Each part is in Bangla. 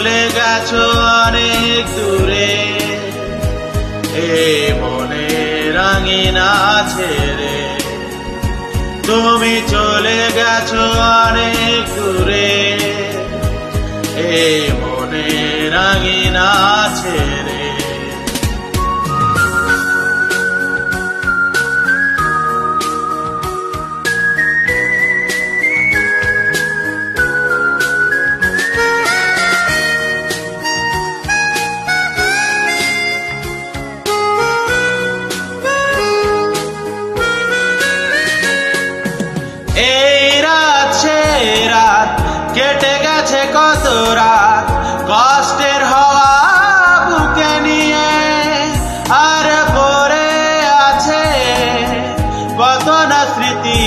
চলে গেছো অনেক দূরে। এ মনে রাঙিনা ছেড়ে তুমি চলে গেছো অনেক দূরে। এ মনে রাঙিনা ছেড়ে কেটে গেছে কত রাত কষ্টের হওয়া বুকে নিয়ে। আর পরে আছে কত না স্মৃতি,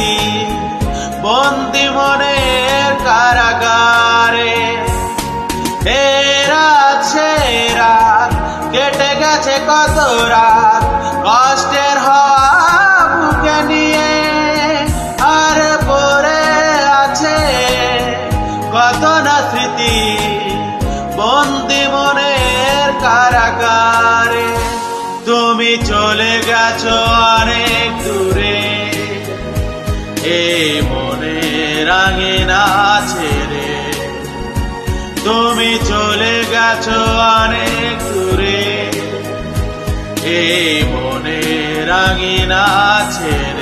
বন্দি মনের কারাগারে। রাত সে রাত, কেটে গেছে কত রাত কষ্টের হওয়া কত না স্মৃতি, বন্দি মনের কারাগারে। তুমি চলে গেছো অনেক দূরে। এই মনে রাঙিনা ছেড়ে। তুমি চলে গেছো অনেক দূরে। এই মনে রাঙিনা ছেড়ে।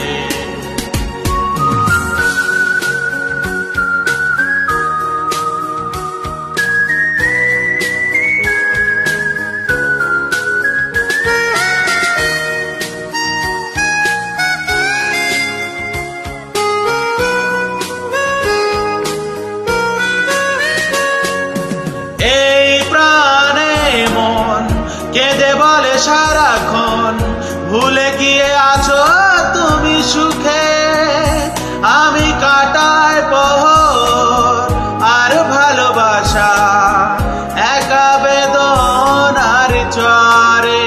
সারাক্ষণ ভুলে গিয়ে আছো তুমি সুখে। আমি কাটায় পহর আর ভালোবাসা, একা বেদন আর চরে।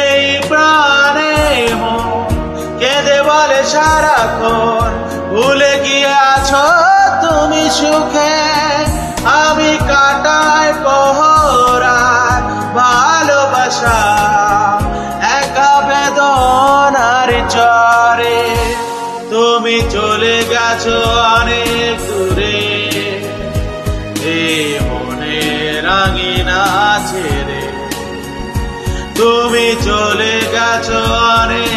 এই প্রাণে কেঁদে বলে সারাক্ষণ ভুলে গিয়ে আছো তুমি সুখে। ভালোবাসা, একা বেদনার চরে। তুমি চলে গেছো অনেক দূরে। মনে রাঙিনা ছেড়ে তুমি চলে গেছো অনেক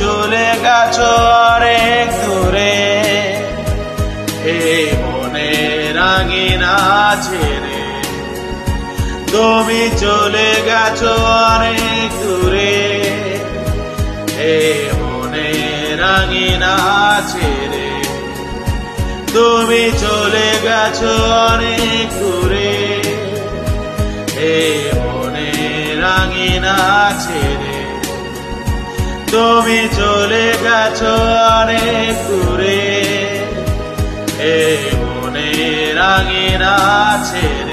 চলে গেছো অনেক দূরে। এই মনে রাঙিনা ছেড়ে তুমি চলে গেছো অনেক দূরে। এ মনে রাঙিনা ছেড়ে তুমি চলে গেছো অনেক দূরে। এ মনে রাঙিনা ছেড়ে তুমি চলে গেছো অনেক দূরে। এ মনে রাঙের আছে